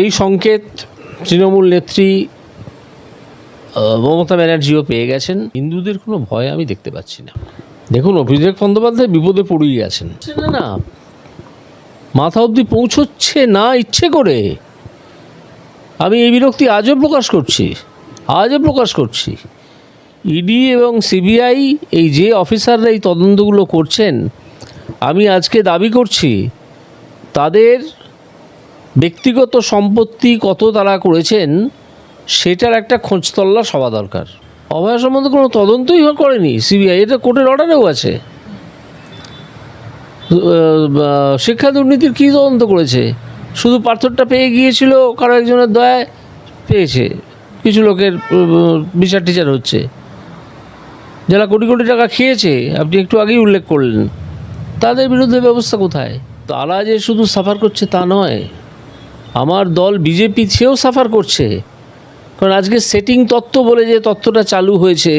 এই সংকেত তৃণমূল নেত্রী মমতা ব্যানার্জিও পেয়ে গেছেন। হিন্দুদের কোনো ভয় আমি দেখতে পাচ্ছি না। দেখুন, অভিষেক বন্দ্যোপাধ্যায় বিপদে পড়েই আছেন না। মাথা অবধি পৌঁছচ্ছে না ইচ্ছে করে। আমি এই বিরক্তি আজও প্রকাশ করছি, আজও প্রকাশ করছি। ইডি এবং সিবিআই, এই যে অফিসাররা এই তদন্তগুলো করছেন, আমি আজকে দাবি করছি, তাদের ব্যক্তিগত সম্পত্তি কত তারা করেছেন, সেটার একটা খোঁজ তল্লাশ হওয়া দরকার। অভয় সম্বন্ধে কোনো তদন্তই করেনি সিবিআই, এটা কোর্টের অর্ডারেও আছে। শিক্ষা দুর্নীতির কী তদন্ত করেছে? শুধু পাথরটা পেয়ে গিয়েছিল, কারও একজনের দয়ায় পেয়েছে। কিছু লোকের বিচার টিচার হচ্ছে। যারা কোটি কোটি টাকা খেয়েছে, আপনি একটু আগেই উল্লেখ করলেন। তাদের বিরুদ্ধে ব্যবস্থা কোথায়? তারা যে শুধু সাফার করছে তা নয়। আমার দল বিজেপি সেও সাফার করছে। কারণ আজকে সেটিং তত্ত্ব বলে যে তত্ত্বটা চালু হয়েছে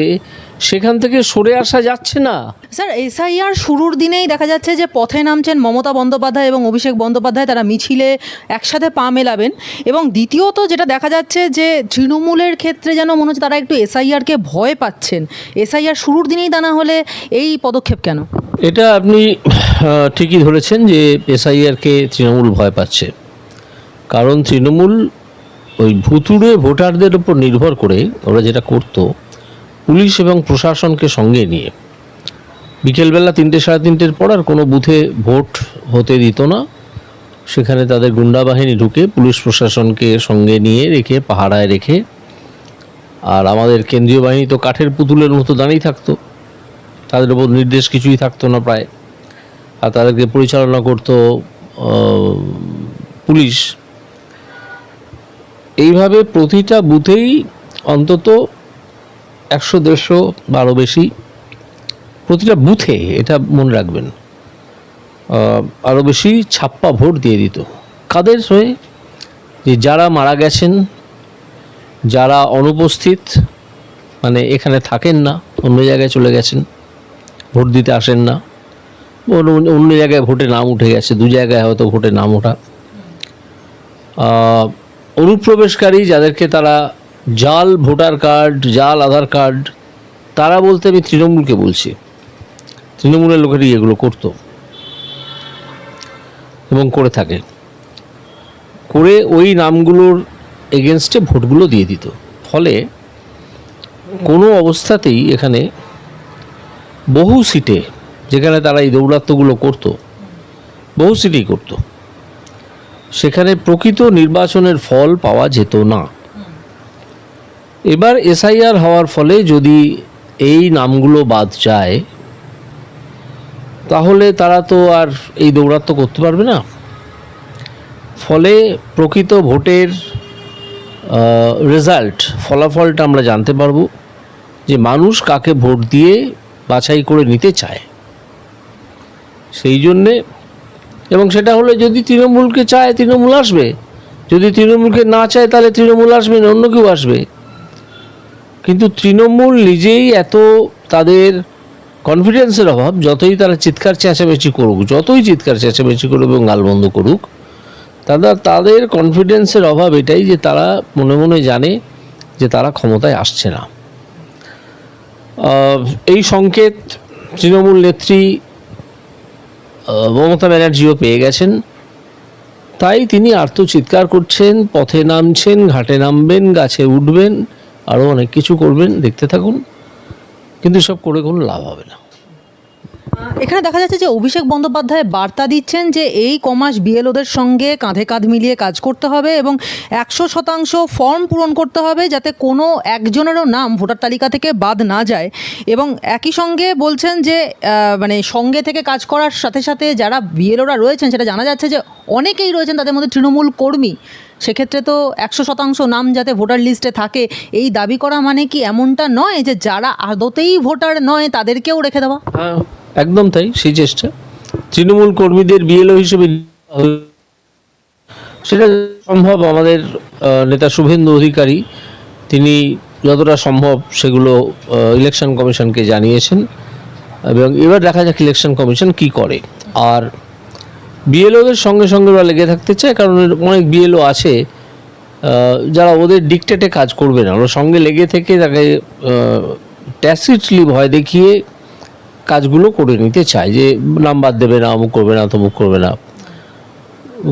সেখান থেকে সরে আসা যাচ্ছে না। স্যার এসআইআর শুরুর দিনেই দেখা যাচ্ছে যে পথে নামছেন মমতা বন্দ্যোপাধ্যায় এবং অভিষেক বন্দ্যোপাধ্যায় তারা মিছিলে একসাথে পা মেলাবেন। এবং দ্বিতীয়ত যেটা দেখা যাচ্ছে যে তৃণমূলের ক্ষেত্রে যেন মনে হচ্ছে তারা একটু এসআইআরকে ভয় পাচ্ছেন। এসআইআর শুরুর দিনেই তা না হলে এই পদক্ষেপ কেন? এটা আপনি ঠিকই ধরেছেন যে এসআইআরকে তৃণমূল ভয় পাচ্ছে। কারণ তৃণমূল ওই ভুতুড়ে ভোটারদের উপর নির্ভর করে ওরা যেটা করতো, পুলিশ এবং প্রশাসনকে সঙ্গে নিয়ে। বিকেলবেলা তিনটে সাড়ে তিনটের পর আর কোনো বুথে ভোট হতে দিত না। সেখানে তাদের গুন্ডা বাহিনী ঢুকে পুলিশ প্রশাসনকে সঙ্গে নিয়ে রেখে, পাহারায় রেখে, আর আমাদের কেন্দ্রীয় বাহিনী তো কাঠের পুতুলের মতো দাঁড়িয়ে থাকতো। তাদের উপর নির্দেশ কিছুই থাকতো না প্রায়। আর তাদেরকে পরিচালনা করতো পুলিশ। এইভাবে প্রতিটা বুথেই অন্তত একশো, দেড়শো বা আরও বেশি প্রতিটা বুথে এটা মনে রাখবেন আরও বেশি ছাপ্পা ভোট দিয়ে দিত। কাদের হয়ে? যে যারা মারা গেছেন, যারা অনুপস্থিত মানে এখানে থাকেন না, অন্য জায়গায় চলে গেছেন, ভোট দিতে আসেন না, অন্য জায়গায় ভোটে নাম উঠে গেছে, দু জায়গায় হয়তো ভোটে নাম ওঠা। অনুপ্রবেশকারী যাদেরকে তারা জাল, ভোটার কার্ড, জাল, আধার কার্ড, তারা বলতে আমি তৃণমূলকে বলছি। তৃণমূলের লোকেরই এগুলো করতো এবং করে থাকে। করে ওই নামগুলোর এগেনস্টে ভোটগুলো দিয়ে দিত। ফলে কোনো অবস্থাতেই এখানে বহু সিটে যেখানে তারা এই দৌরাত্ম্যগুলো করতো, বহু সিটেই করতো। সেখানে প্রকৃত নির্বাচনের ফল পাওয়া যেত না। এবার এসআইআর হওয়ার ফলে যদি এই নামগুলো বাদ যায়, তাহলে তারা তো আর এই দৌরাত্ম্য করতে পারবে না। ফলে প্রকৃত ভোটের রেজাল্ট ফলাফলটা আমরা জানতে পারব যে মানুষ কাকে ভোট দিয়ে বাছাই করে নিতে চায়। সেই জন্যে এবং সেটা হলে যদি তৃণমূলকে চায় তৃণমূল আসবে। যদি তৃণমূলকে না চায় তাহলে তৃণমূল আসবে না, অন্য কেউ আসবে। কিন্তু তৃণমূল নিজেই এত তাদের কনফিডেন্সের অভাব, যতই তারা চিৎকার চেঁচামেচি করুক, যতই চিৎকার চেঁচামেচি করুক এবং গালবন্ধ করুক তারা তাদের কনফিডেন্সের অভাব এটাই যে তারা মনে মনে জানে যে তারা ক্ষমতায় আসছে না। এই সংকেত তৃণমূল নেত্রী মমতা ব্যানার্জিও পেয়ে গেছেন। তাই তিনি আর্তচিৎকার করছেন, পথে নামছেন, ঘাটে নামবেন, গাছে উঠবেন আরও অনেক কিছু করবেন, দেখতে থাকুন। কিন্তু সব করে কোনো লাভ হবে না। এখানে দেখা যাচ্ছে যে অভিষেক বন্দ্যোপাধ্যায় বার্তা দিচ্ছেন যে এই কমাস বিএলওদের সঙ্গে কাঁধে কাঁধ মিলিয়ে কাজ করতে হবে এবং একশো শতাংশ ফর্ম পূরণ করতে হবে যাতে কোনো একজনেরও নাম ভোটার তালিকা থেকে বাদ না যায়। এবং একই সঙ্গে বলছেন যে মানে সঙ্গে থেকে কাজ করার সাথে সাথে যারা বিএলওরা রয়েছেন, সেটা জানা যাচ্ছে যে অনেকেই রয়েছেন তাদের মধ্যে তৃণমূল কর্মী। সেক্ষেত্রে তো একশো শতাংশ নাম যাতে ভোটার লিস্টে থাকে, এই দাবি করা মানে কি এমনটা নয় যে যারা আদতেই ভোটার নয় তাদেরকেও রেখে দেওয়া? হ্যাঁ একদম তাই, সেই চেষ্টা। তৃণমূল কর্মীদের বিএলও হিসেবে সেটা সম্ভব আমাদের নেতা শুভেন্দু অধিকারী, তিনি যতটা সম্ভব সেগুলো ইলেকশন কমিশনকে জানিয়েছেন। এবং এবার দেখা যাক ইলেকশন কমিশন কি করে। আর বিএলওদের সঙ্গে সঙ্গে ওরা লেগে থাকতে চায়, কারণ অনেক বিএলও আছে যারা ওদের ডিকটেটে কাজ করবে না। ওরা সঙ্গে লেগে থেকে তাকে ট্যাসিটলি ভয় দেখিয়ে কাজগুলো করে নিতে চায় যে নাম বাদ দেবে না, অমুক করবে না, তমুক করবে না।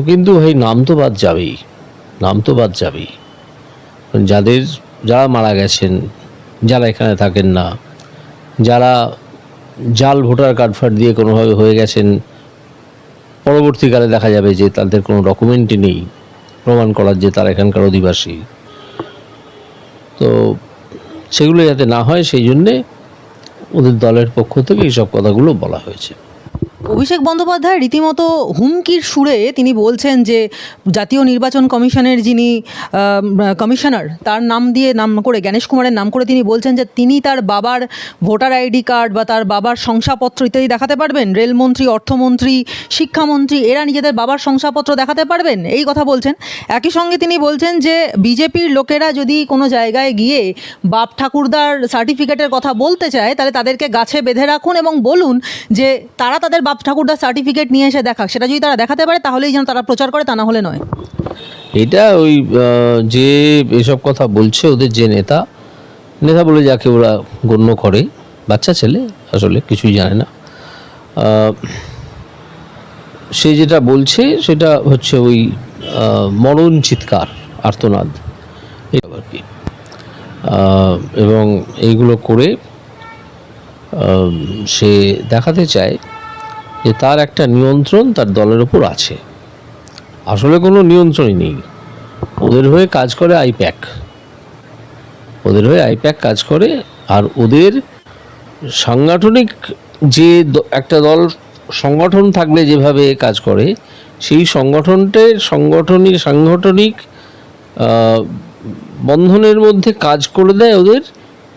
কিন্তু ভাই নাম তো বাদ যাবেই, নাম তো বাদ যাবেই। যাদের, যারা মারা গেছেন, যারা এখানে থাকেন না, যারা জাল ভোটার কার্ড ফার্ড দিয়ে কোনোভাবে হয়ে গেছেন, পরবর্তীকালে দেখা যাবে যে তাদের কোনো ডকুমেন্টই নেই, প্রমাণ করার যে তারা এখানকার অধিবাসী। তো সেগুলো যাতে না হয় সেই জন্যে ওদের দলের পক্ষ থেকে এইসব কথাগুলো বলা হয়েছে। অভিষেক বন্দ্যোপাধ্যায় রীতিমতো হুমকির সুরে তিনি বলছেন যে জাতীয় নির্বাচন কমিশনের যিনি কমিশনার, তার নাম দিয়ে নাম করে, জ্ঞানেশ কুমারের নাম করে তিনি বলছেন যে তিনি তার বাবার ভোটার আইডি কার্ড বা তার বাবার শংসাপত্র ইত্যাদি দেখাতে পারবেন। রেলমন্ত্রী, অর্থমন্ত্রী, শিক্ষামন্ত্রী, এরা নিজেদের বাবার শংসাপত্র দেখাতে পারবেন। এই কথা বলছেন। একই সঙ্গে তিনি বলছেন যে বিজেপির লোকেরা যদি কোনো জায়গায় গিয়ে বাপ ঠাকুরদার সার্টিফিকেটের কথা বলতে চায়, তাহলে তাদেরকে গাছে বেঁধে রাখুন এবং বলুন যে তারা তাদের বাপ ঠাকুরদার সার্টিফিকেট নিয়ে এসে দেখাক। সেটা যদি তারা দেখাতে পারে, তাহলেই যেন তারা প্রচার করে, তা না হলে নয়। এটা ওই যে এসব কথা বলছে ওদের যে নেতা নেতা বলে যাকে ওরা গণ্য করে, বাচ্চা ছেলে, আসলে কিছুই জানে না। সে যেটা বলছে, সেটা হচ্ছে ওই মরণ চিৎকার, আর্তনাদ। আর কি? এবং এইগুলো করে সে দেখাতে চায় যে তার একটা নিয়ন্ত্রণ তার দলের ওপর আছে। আসলে কোনো নিয়ন্ত্রণই নেই। ওদের হয়ে কাজ করে আইপ্যাক। ওদের হয়ে আইপ্যাক কাজ করে আর ওদের সাংগঠনিক যে একটা দল সংগঠন থাকলে যেভাবে কাজ করে, সেই সংগঠনটার সংগঠনিক সাংগঠনিক বন্ধনের মধ্যে কাজ করে দেয় ওদের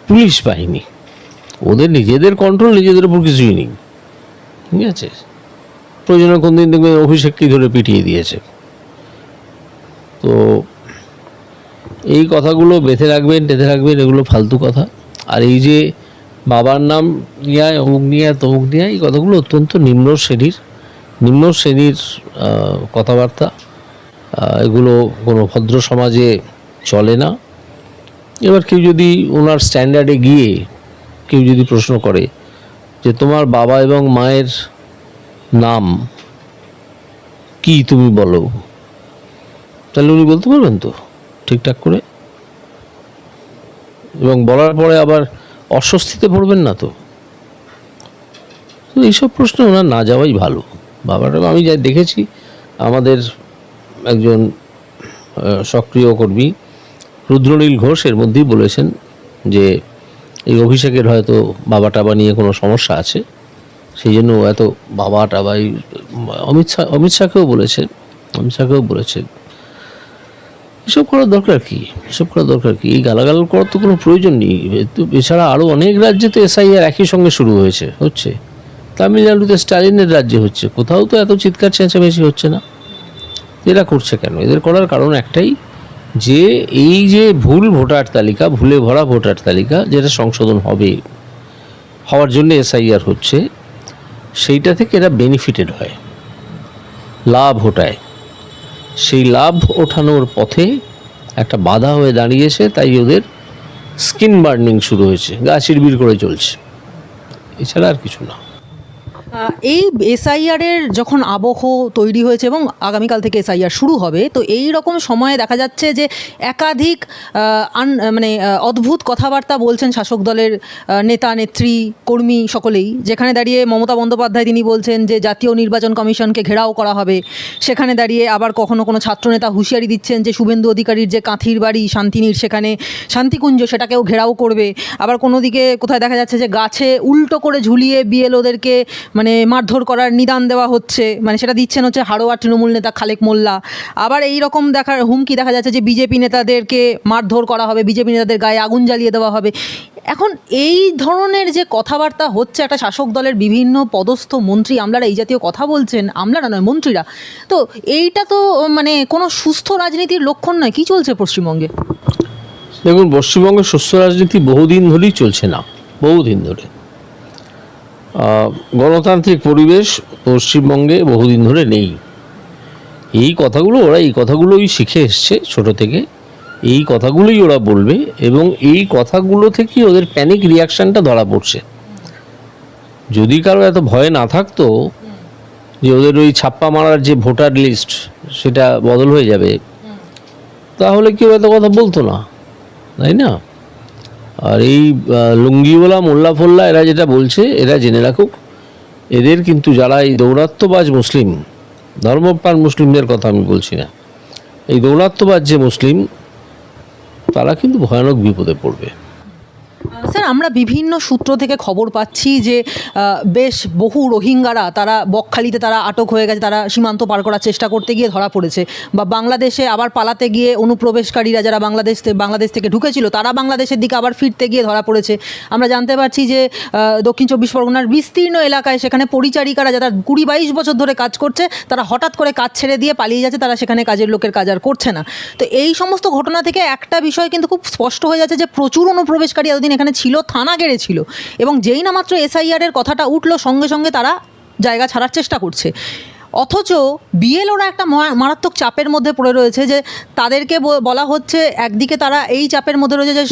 পুলিশ বাহিনী। ওদের নিজেদের কন্ট্রোল নিজেদের উপর কিছুই নেই। ঠিক আছে? প্রয়োজনে কোন দিন দেখবেন অভিষেককে ধরে পিটিয়ে দিয়েছে। তো এই কথাগুলো বেঁধে রাখবেন, টেঁধে রাখবেন, এগুলো ফালতু কথা। আর এই যে বাবার নাম নিয়ে অমুক নিয়ে তমুক নিয়ে এই কথাগুলো অত্যন্ত নিম্ন শ্রেণির নিম্ন শ্রেণির কথাবার্তা। এগুলো কোনো ভদ্র সমাজে চলে না। এবার কেউ যদি ওনার স্ট্যান্ডার্ডে গিয়ে কেউ যদি প্রশ্ন করে যে তোমার বাবা এবং মায়ের নাম কি তুমি বলো? তাহলে উনি বলতে পারবেন তো, ঠিকঠাক করে? এবং বলার পরে আবার অস্বস্তিতে পড়বেন না তো? এইসব প্রশ্ন ওনার না যাওয়াই ভালো। বাবাটা আমি যাই দেখেছি, আমাদের একজন সক্রিয় কর্মী রুদ্রনীল ঘোষ এর মধ্যেই বলেছেন যে এই অভিষেকের হয়তো বাবা টাবা নিয়ে কোনো সমস্যা আছে। সেই জন্য এত বাবা টাবাই অমিত শাহ, অমিত শাহকেও বলেছেন অমিত শাহকেও বলেছেন এসব করার দরকার কি? এসব করার দরকার কি? এই গালাগাল করার তো কোনো প্রয়োজন নেই। এছাড়া আরও অনেক রাজ্যে তো এসআইআর একই সঙ্গে শুরু হয়েছে, হচ্ছে। তামিলনাড়ুতে স্টালিনের রাজ্যে হচ্ছে। কোথাও তো এত চিৎকার চেঁচামেচি হচ্ছে না। এরা করছে কেন? এদের করার কারণ একটাই যে এই যে ভুল ভোটার তালিকা, ভুলে ভরা ভোটার তালিকা যেটা সংশোধন হবে, হওয়ার জন্য এসআইআর হচ্ছে, সেইটা থেকে এরা বেনিফিটেড হয়, লাভ ওঠায়। সেই লাভ ওঠানোর পথে একটা বাধা হয়ে দাঁড়িয়েছে, তাই ওদের স্কিন বার্নিং শুরু হয়েছে, গা চিরবির করে চলছে। এছাড়া আর কিছু না। এই এসআইআর এর যখন আবহ তৈরি হয়েছে এবং আগামীকাল থেকে এসআইআর শুরু হবে, তো এই রকম সময়ে দেখা যাচ্ছে যে একাধিক আন- মানে অদ্ভুত কথাবার্তা বলছেন শাসক দলের নেতা, নেত্রী, কর্মী সকলেই। যেখানে দাঁড়িয়ে মমতা বন্দ্যোপাধ্যায় তিনি বলছেন যে জাতীয় নির্বাচন কমিশনকে ঘেরাও করা হবে। সেখানে দাঁড়িয়ে আবার কখনো কোনো ছাত্রনেতা হুঁশিয়ারি দিচ্ছেন যে শুভেন্দু অধিকারীর যে কাঁথির বাড়ি শান্তিনীর, সেখানে শান্তিকুঞ্জ সেটাকেও ঘেরাও করবে। আবার কোনো দিকে কোথায় দেখা যাচ্ছে যে গাছে উল্টো করে ঝুলিয়ে বিএলওদেরকে মানে মারধর করার নিদান দেওয়া হচ্ছে মানে সেটা দিচ্ছেন হচ্ছে হাড়োয়া তৃণমূল নেতা খালেক মোল্লা। আবার এই রকম দেখার হুমকি দেখা যাচ্ছে যে বিজেপি নেতাদেরকে মারধর করা হবে, বিজেপি নেতাদের গায়ে আগুন জ্বালিয়ে দেওয়া হবে। এখন এই ধরনের যে কথাবার্তা হচ্ছে একটা শাসক দলের বিভিন্ন পদস্থ মন্ত্রী, আমলারা এই জাতীয় কথা বলছেন, আমলারা নয়, মন্ত্রীরা। তো এইটা তো মানে কোনো সুস্থ রাজনীতির লক্ষণ নয়, কি চলছে পশ্চিমবঙ্গে? দেখুন, পশ্চিমবঙ্গের সুস্থ রাজনীতি বহুদিন ধরেই চলছে না, বহুদিন ধরে। গণতান্ত্রিক পরিবেশ পশ্চিমবঙ্গে বহুদিন ধরে নেই। এই কথাগুলো ওরা এই কথাগুলোই শিখে এসছে ছোট থেকে। এই কথাগুলোই ওরা বলবে এবং এই কথাগুলো থেকেই ওদের প্যানিক রিয়াকশানটা ধরা পড়ছে। যদি কারও এত ভয় না থাকতো যে ওদের ওই ছাপ্পা মারার যে ভোটার লিস্ট সেটা বদল হয়ে যাবে, তাহলে কেউ এত কথা বলতো না, তাই না? আর এই লুঙ্গিওয়ালা মোল্লা ফোল্লা এরা যেটা বলছে, এরা জেনে রাখুক, এদের কিন্তু যারা এই দৌরাত্মবাজ মুসলিম, ধর্মপ্রাণ মুসলিমদের কথা আমি বলছি না, এই দৌরাত্মবাজ যে মুসলিম, তারা কিন্তু ভয়ানক বিপদে পড়বে। স্যার, আমরা বিভিন্ন সূত্র থেকে খবর পাচ্ছি যে বেশ বহু রোহিঙ্গারা তারা বকখালিতে তারা আটক হয়ে গেছে, তারা সীমান্ত পার করার চেষ্টা করতে গিয়ে ধরা পড়েছে। বা বাংলাদেশে আবার পালাতে গিয়ে অনুপ্রবেশকারীরা যারা বাংলাদেশ বাংলাদেশ থেকে ঢুকেছিল, তারা বাংলাদেশের দিকে আবার ফিরতে গিয়ে ধরা পড়েছে। আমরা জানতে পারছি যে দক্ষিণ চব্বিশ পরগনার বিস্তীর্ণ এলাকায় সেখানে পরিচারিকারা যারা কুড়ি বাইশ বছর ধরে কাজ করছে, তারা হঠাৎ করে কাজ ছেড়ে দিয়ে পালিয়ে যাচ্ছে, তারা সেখানে কাজের লোকের কাজ আর করছে না। তো এই সমস্ত ঘটনা থেকে একটা বিষয় কিন্তু খুব স্পষ্ট হয়ে যাচ্ছে যে, প্রচুর অনুপ্রবেশকারী এতদিন এখানে ছিল, থানা গেড়েছিল এবং যেই না মাত্র এসআইআরের কথাটা উঠল, সঙ্গে সঙ্গে তারা জায়গা ছাড়ার চেষ্টা করছে। অথচ বিএল ওরা একটা মারাত্মক চাপের মধ্যে পড়ে রয়েছে যে, তাদেরকে বলা হচ্ছে একদিকে তারা এই চাপের মধ্যে রয়েছে যে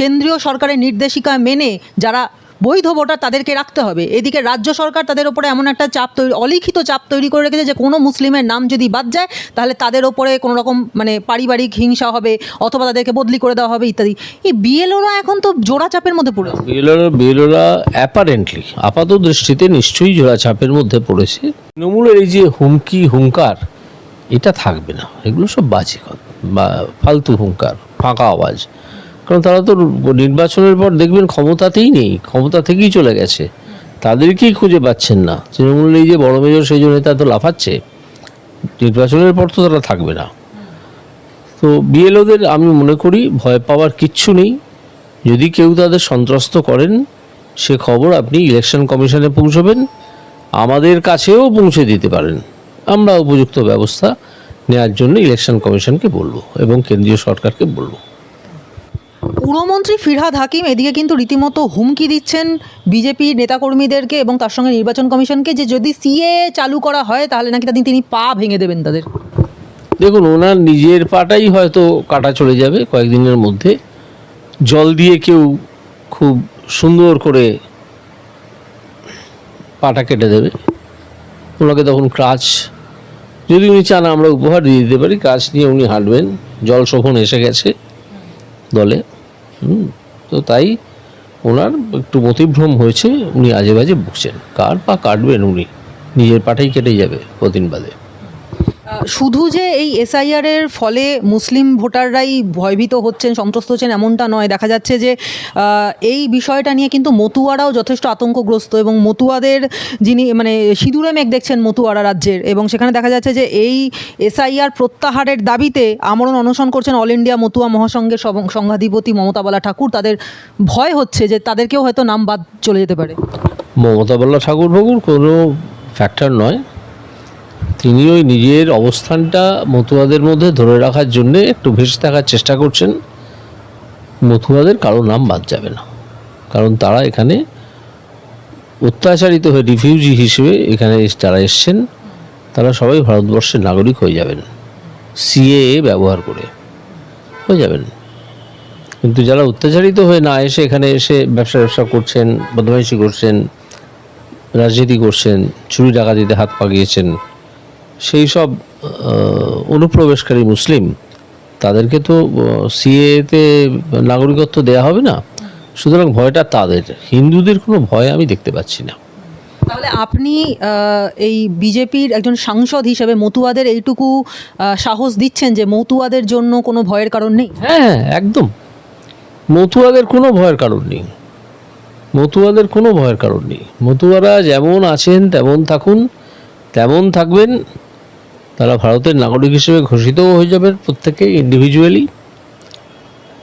কেন্দ্রীয় সরকারের নির্দেশিকা মেনে যারা বৈধ ভোটার তাদেরকে রাখতে হবে। এদিকে রাজ্য সরকার তাদের ওপরে এমন একটা চাপ তৈরি, অলিখিত চাপ তৈরি করে রেখেছে যে কোনো মুসলিমের নাম যদি বাদ যায়, তাহলে তাদের ওপরে কোনো রকম মানে পারিবারিক হিংসা হবে অথবা তাদেরকে বদলি করে দেওয়া হবে ইত্যাদি। এই বিএলওরা এখন তো জোড়া চাপের মধ্যে পড়েছে বিএলওরা বিএলওরা অ্যাপারেন্টলি আপাত দৃষ্টিতে নিশ্চয়ই জোড়া চাপের মধ্যে পড়েছে। তৃণমূলের এই যে হুমকি, হুঙ্কার, এটা থাকবে না। এগুলো সব বাজে কথা বা ফালতু হুঙ্কার, ফাঁকা আওয়াজ। কারণ তারা তো নির্বাচনের পর দেখবেন ক্ষমতাতেই নেই, ক্ষমতা থেকেই চলে গেছে। তাদেরকেই খুঁজে পাচ্ছেন না। তৃণমূল এই যে বড় মেজর, সেই জন্য নেতা তো লাফাচ্ছে, নির্বাচনের পর তো তারা থাকবে না। তো বিএলওদের আমি মনে করি ভয় পাওয়ার কিচ্ছু নেই। যদি কেউ তাদের সন্ত্রস্ত করেন, সে খবর আপনি ইলেকশন কমিশনে পৌঁছবেন, আমাদের কাছেও পৌঁছে দিতে পারেন। আমরা উপযুক্ত ব্যবস্থা নেওয়ার জন্য ইলেকশন কমিশনকে বলব এবং কেন্দ্রীয় সরকারকে বলব। পুরমন্ত্রী ফিরহাদ হাকিম এদিকে কিন্তু রীতিমতো হুমকি দিচ্ছেন বিজেপি নেতাকর্মীদেরকে এবং তার সঙ্গে নির্বাচন কমিশনকে যে যদি সিএ চালু করা হয়, তাহলে নাকি তাদের তিনি পা ভেঙে দেবেন তাদের। দেখুন, ওনার নিজের পাটাই হয়তো কাটা চলে যাবে কয়েকদিনের মধ্যে। জল দিয়ে কেউ খুব সুন্দর করে পাটা কেটে দেবে। ওনাকে তখন ক্রাচ যদি উনি চান, আমরা উপহার দিয়ে দিতে পারি। কাজ নিয়ে উনি হাঁটবেন। জল শোভন এসে গেছে দলে। হুম, তো তাই ওনার একটু মতিভ্রম হয়েছে উনি আজে বাজে বুকছেন। কার পা কাটবেন উনি? নিজের পাটাই কেটে যাবে কদিন বাদে। শুধু যে এই এসআইআর এর ফলে মুসলিম ভোটাররাই ভয়ভীত হচ্ছেন, সন্ত্রস্ত হচ্ছেন, এমনটা নয়। দেখা যাচ্ছে যে এই বিষয়টা নিয়ে কিন্তু মতুয়ারাও যথেষ্ট আতঙ্কগ্রস্ত এবং মতুয়াদের যিনি মানে সিঁদুরে মেঘ দেখছেন মতুয়ারা রাজ্যের এবং সেখানে দেখা যাচ্ছে যে এই এসআইআর প্রত্যাহারের দাবিতে আমরণ অনশন করছেন অল ইন্ডিয়া মতুয়া মহাসংঘের সংঘাধিপতি মমতা বালা ঠাকুর। তাদের ভয় হচ্ছে যে তাদেরকেও হয়তো নাম বাদ চলে যেতে পারে। মমতা বল্লা ঠাকুর ফাকুর কোনো ফ্যাক্টর নয়। তিনি ওই নিজের অবস্থানটা মতুয়াদের মধ্যে ধরে রাখার জন্য একটু ভেসে থাকার চেষ্টা করছেন। মতুয়াদের কারও নাম বাদ যাবে না। কারণ তারা এখানে অত্যাচারিত হয়ে রিফিউজি হিসেবে এখানে যারা এসছেন, তারা সবাই ভারতবর্ষের নাগরিক হয়ে যাবেন। সিএএ ব্যবহার করে হয়ে যাবেন। কিন্তু যারা অত্যাচারিত হয়ে না এসে এখানে এসে ব্যবসা ব্যবসা করছেন, বদমাইশি করছেন, রাজনীতি করছেন, চুরি ডাকাতিতে হাত পাকিয়েছেন সেই সব অনুপ্রবেশকারী মুসলিম তাদেরকে তো সিএতে নাগরিকত্ব দেয়া হবে না। সুতরাং ভয়টা তাদের। হিন্দুদের কোনো ভয় আমি দেখতে পাচ্ছি না। তাহলে আপনি এই বিজেপির একজন সাংসদ হিসেবে মতুয়াদের এইটুকু সাহস দিচ্ছেন যে মতুয়াদের জন্য কোনো ভয়ের কারণ নেই? হ্যাঁ হ্যাঁ একদম। মতুয়াদের কোনো ভয়ের কারণ নেই। মতুয়াদের কোনো ভয়ের কারণ নেই। মতুয়ারা যেমন আছেন তেমন থাকুন তেমন থাকবেন। তারা ভারতের নাগরিক হিসেবে ঘোষিতও হয়ে যাবেন প্রত্যেকে ইন্ডিভিজুয়ালি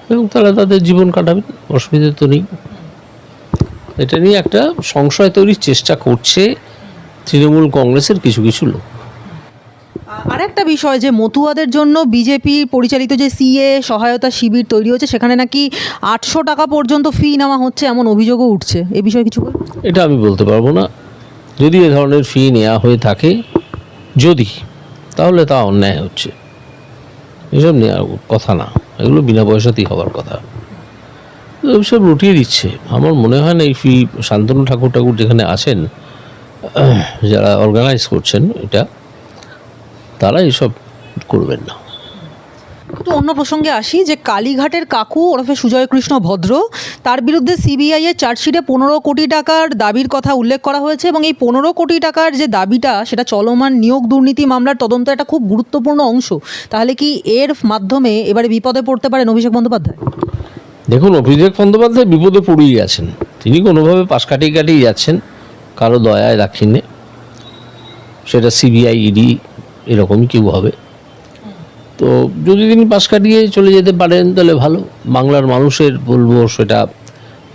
এবং তারা তাদের জীবন কাটাবেন অসুবিধা তো নেই। এটা নিয়ে একটা সংশয় তৈরির চেষ্টা করছে তৃণমূল কংগ্রেসের কিছু কিছু লোক। আর একটা বিষয় যে মতুয়াদের জন্য বিজেপি পরিচালিত যে সিএ সহায়তা শিবির তৈরি হচ্ছে সেখানে নাকি আটশো টাকা পর্যন্ত ফি নেওয়া হচ্ছে এমন অভিযোগও উঠছে। এ বিষয়ে কিছু এটা আমি বলতে পারব না। যদি এ ধরনের ফি নেওয়া হয়ে থাকে যদি তাহলে তা অন্যায় হচ্ছে। এসব নিয়ে আর কথা না। এগুলো বিনা পয়সাতেই হওয়ার কথা। সব রটিয়ে দিচ্ছে। আমার মনে হয় না এই ফি শান্তনু ঠাকুর ঠাকুর যেখানে আছেন, যারা অর্গানাইজ করছেন এটা, তারা এসব করবেন না। একটু অন্য প্রসঙ্গে আসি যে কালীঘাটের কাকু ওরফে সুজয় কৃষ্ণ ভদ্র, তার বিরুদ্ধে সিবিআই এর চার্জশিটে পনেরো কোটি টাকার দাবির কথা উল্লেখ করা হয়েছে এবং এই পনেরো কোটি টাকার যে দাবিটা, সেটা চলমান নিয়োগ দুর্নীতি মামলার তদন্ত একটা খুব গুরুত্বপূর্ণ অংশ। তাহলে কি এর মাধ্যমে এবারে বিপদে পড়তে পারেন অভিষেক বন্দ্যোপাধ্যায়? দেখুন, অভিষেক বন্দ্যোপাধ্যায় বিপদে পড়েই গেছেন তিনি কোনোভাবে পাশ কাটিয়ে কাটিয়ে যাচ্ছেন, কারও দয়ায় দাক্ষিণ্যে সেটা সিবিআই ইডি এরকমই কেউ হবে। তো যদি তিনি পাশ কাটিয়ে চলে যেতে পারেন, তাহলে ভালো। বাংলার মানুষের, বলব সেটা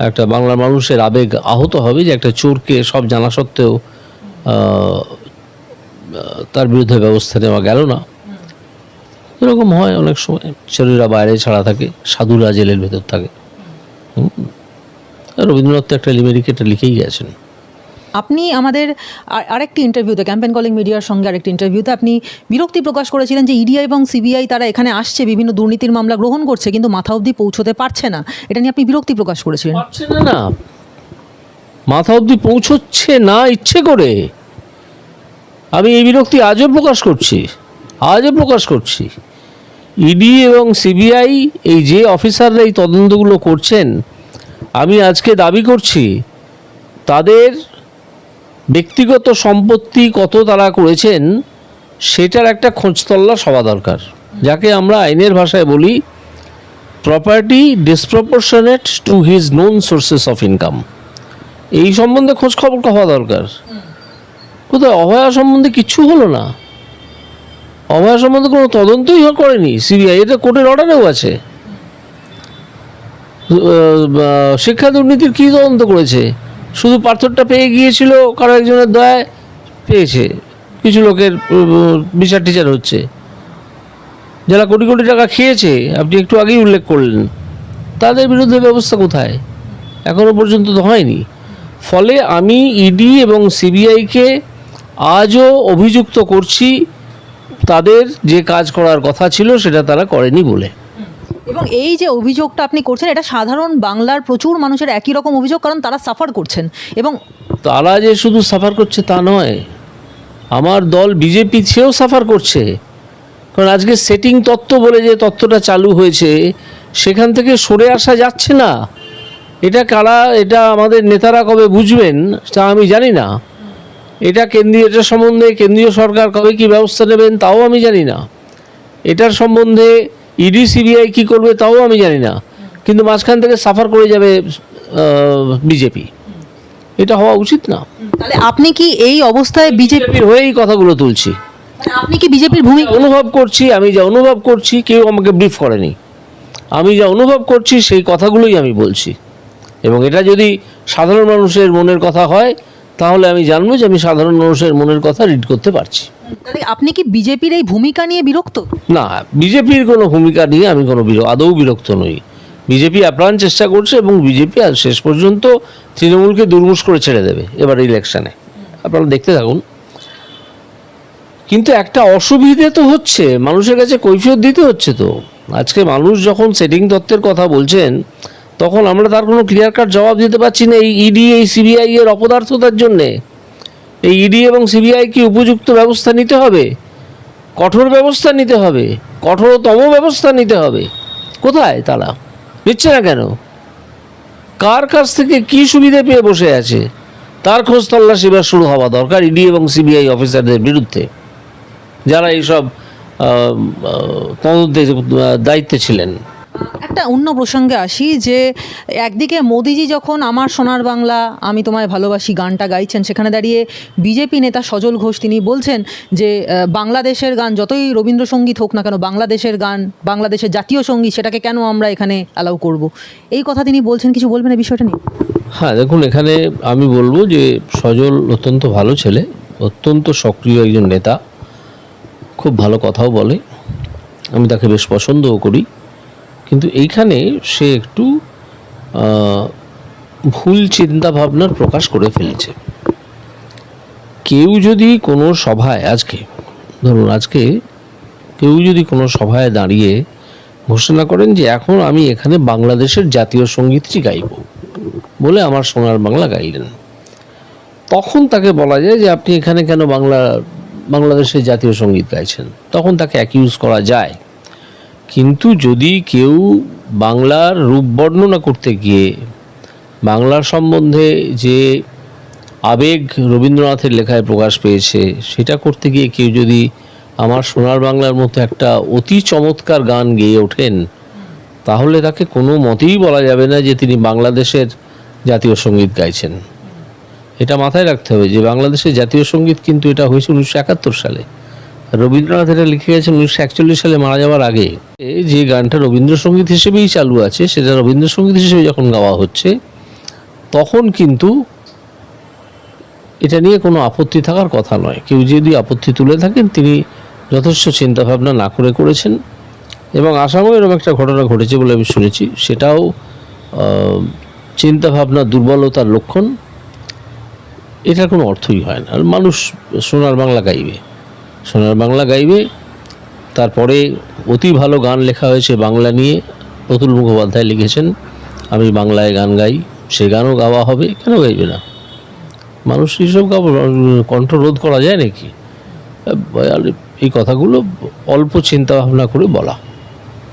একটা বাংলার মানুষের আবেগ আহত হবে যে একটা চোরকে সব জানা সত্ত্বেও তার বিরুদ্ধে ব্যবস্থা নেওয়া গেল না। এরকম হয় অনেক সময়। শরীরা বাইরে ছাড়া থাকে, সাধুরা জেলের ভেতর থাকে। রবীন্দ্রনাথ তো একটা লিমেরিকেটা লিখেই গেছেন। আপনি আমাদের আর- আরেকটি ইন্টারভিউতে ক্যাম্পেন কলিং মিডিয়ার সঙ্গে আরেকটি ইন্টারভিউতে আপনি বিরক্তি প্রকাশ করেছিলেন যে ইডিআই এবং সিবিআই তারা এখানে আসছে, বিভিন্ন দুর্নীতির মামলা গ্রহণ করছে, কিন্তু মাথা অবধি পৌঁছতে পারছে না। এটা নিয়ে আপনি বিরক্তি প্রকাশ করেছিলেন। না না। মাথা অবধি পৌঁছচ্ছে না, ইচ্ছে করে। আমি এই বিরক্তি আজও প্রকাশ করছি, আজও প্রকাশ করছি। ইডি এবং সিবিআই এই যে অফিসাররা এই তদন্তগুলো করছেন, আমি আজকে দাবি করছি, তাদের ব্যক্তিগত সম্পত্তি কত তারা করেছেন, সেটার একটা খোঁজতল্লা সভা দরকার। যাকে আমরা আইনের ভাষায় বলি property disproportionate to his known sources of income এই সম্বন্ধে খোঁজ খবর হওয়া দরকার। কোথায় অভয়া সম্বন্ধে কিচ্ছু হলো না। অভয়া সম্বন্ধে কোনো তদন্তই করেনি। সিবিআই এটা কোর্টের অর্ডারেও আছে। শিক্ষা দুর্নীতির কী তদন্ত করেছে? শুধু পাথরটা পেয়ে গিয়েছিল, কারও একজনের দয়ায় পেয়েছে। কিছু লোকের বিচার টিচার হচ্ছে। যারা কোটি কোটি টাকা খেয়েছে, আপনি একটু আগেই উল্লেখ করলেন। তাদের বিরুদ্ধে ব্যবস্থা কোথায়? এখনও পর্যন্ত তো হয়নি। ফলে আমি ইডি এবং সিবিআইকে আজও অভিযুক্ত করছি। তাদের যে কাজ করার কথা ছিল, সেটা তারা করেনি বলে। এবং এই যে অভিযোগটা আপনি করছেন, এটা সাধারণ বাংলার প্রচুর মানুষের একই রকম অভিযোগ, কারণ তারা সাফার করছেন। এবং তারা যে শুধু সাফার করছে তা নয়, আমার দল বিজেপি সেও সাফার করছে। কারণ আজকে সেটিং তত্ত্ব বলে যে তত্ত্বটা চালু হয়েছে, সেখান থেকে সরে আসা যাচ্ছে না। এটা কারা, এটা আমাদের নেতারা কবে বুঝবেন, তা আমি জানি না। এটা কেন্দ্রীয়, এটা সম্বন্ধে কেন্দ্রীয় সরকার কবে কি ব্যবস্থা নেবেন, তাও আমি জানি না। এটার সম্বন্ধে ইডি সিবিআই কী করবে তাও আমি জানি না। কিন্তু মাঝখান থেকে সাফার করে যাবে বিজেপি। এটা হওয়া উচিত না। তাহলে আপনি কি এই অবস্থায় বিজেপি বিজেপির হয়েই কথাগুলো তুলছি। আপনি কি বিজেপির ভূমিকা অনুভব করছি আমি যা অনুভব করছি কেউ আমাকে ব্রিফ করেনি। আমি যা অনুভব করছি সেই কথাগুলোই আমি বলছি। এবং এটা যদি সাধারণ মানুষের মনের কথা হয় তাহলে আমি জানব যে আমি সাধারণ মানুষের মনের কথা রিড করতে পারছি। তাহলে আপনি কি বিজেপির এই ভূমিকা নিয়ে বিরক্ত? না বিজেপির কোনো ভূমিকা নিয়ে আমি কোনো আদৌ বিরক্ত নই। বিজেপি আপ্রাণ চেষ্টা করছে এবং বিজেপি আজ শেষ পর্যন্ত তৃণমূলকে দুর্মুষ করে ছেড়ে দেবে এবার ইলেকশানে আপনারা দেখতে থাকুন। কিন্তু একটা অসুবিধে তো হচ্ছে মানুষের কাছে কৈফিয়ত দিতে হচ্ছে তো। আজকে মানুষ যখন সেটিং তত্ত্বের কথা বলছেন তখন আমরা তার কোনো ক্লিয়ার কাট জবাব দিতে পারছি না। এই ইডি এই সিবিআই এর অপদার্থতার জন্যে। এই ইডি এবং সিবিআই কি উপযুক্ত ব্যবস্থা নিতে হবে? কঠোর ব্যবস্থা নিতে হবে? কঠোরতম ব্যবস্থা নিতে হবে? কোথায় তারা? নিচ্ছে না কেন? কার কাছ থেকে কি সুবিধে পেয়ে বসে আছে? তার খোঁজ তল্লাশি এবার শুরু হওয়া দরকার ইডি এবং সিবিআই অফিসারদের বিরুদ্ধে। যারা এইসব তদন্তে দায়িত্বে ছিলেন। একটা অন্য প্রসঙ্গে আসি যে, একদিকে মোদিজি যখন আমার সোনার বাংলা, আমি তোমায় ভালোবাসি গানটা গাইছেন, সেখানে দাঁড়িয়ে বিজেপি নেতা সজল ঘোষ তিনি বলছেন যে বাংলাদেশের গান যতই রবীন্দ্রসঙ্গীত হোক না কেন, বাংলাদেশের গান, বাংলাদেশের জাতীয় সংগীত সেটাকে কেন আমরা এখানে অ্যালাউ করব? এই কথা তিনি বলছেন, কিছু বলবেন এই বিষয়টা নিয়ে? হ্যাঁ দেখুন, এখানে আমি বলব যে, সজল অত্যন্ত ভালো ছেলে, অত্যন্ত সক্রিয় একজন নেতা, খুব ভালো কথাও বলে, আমি তাকে বেশ পছন্দও করি। কিন্তু এইখানে সে একটু ভুল চিন্তা ভাবনার প্রকাশ করে ফেলেছে। কেউ যদি কোনো সভায় আজকে, ধরুন আজকে কেউ যদি কোনো সভায় দাঁড়িয়ে ঘোষণা করেন যে এখন আমি এখানে বাংলাদেশের জাতীয় সঙ্গীতটি গাইব বলে আমার সোনার বাংলা গাইলেন, তখন তাকে বলা যায় যে আপনি এখানে কেন বাংলা বাংলাদেশের জাতীয় সংগীত গাইছেন? তখন তাকে অ্যাকিউজ করা যায়। কিন্তু যদি কেউ বাংলার রূপ বর্ণনা করতে গিয়ে বাংলার সম্বন্ধে যে আবেগ রবীন্দ্রনাথের লেখায় প্রকাশ পেয়েছে, সেটা করতে গিয়ে কেউ যদি আমার সোনার বাংলার মতো একটা অতি চমৎকার গান গেয়ে ওঠেন, তাহলে তাকে কোনো মতেই বলা যাবে না যে তিনি বাংলাদেশের জাতীয় সংগীত গাইছেন। এটা মাথায় রাখতে হবে যে বাংলাদেশের জাতীয় সংগীত কিন্তু এটা হয়েছে উনিশশো একাত্তর সালে। রবীন্দ্রনাথ এটা লিখে গেছেন উনিশশো একচল্লিশ সালে মারা যাওয়ার আগে। যে গানটা রবীন্দ্রসঙ্গীত হিসেবেই চালু আছে, সেটা রবীন্দ্রসঙ্গীত হিসেবে যখন গাওয়া হচ্ছে, তখন কিন্তু এটা নিয়ে কোনো আপত্তি থাকার কথা নয়। কেউ যদি আপত্তি তুলে থাকেন, তিনি যথেষ্ট চিন্তাভাবনা না করে করেছেন। এবং আসামেও এরকম একটা ঘটনা ঘটেছে বলে আমি শুনেছি। সেটাও চিন্তাভাবনা, দুর্বলতার লক্ষণ। এটার কোনো অর্থই হয় না। মানুষ সোনার বাংলা গাইবে। সোনার বাংলা গাইবে। তারপরে অতি ভালো গান লেখা হয়েছে বাংলা নিয়ে। প্রতুল মুখোপাধ্যায় লিখেছেন, আমি বাংলায় গান গাই, সে গানও গাওয়া হবে, কেন গাইবে না? মানুষ এইসব কণ্ঠ রোধ করা যায় নাকি? এই কথাগুলো অল্প চিন্তা ভাবনা করে বলা।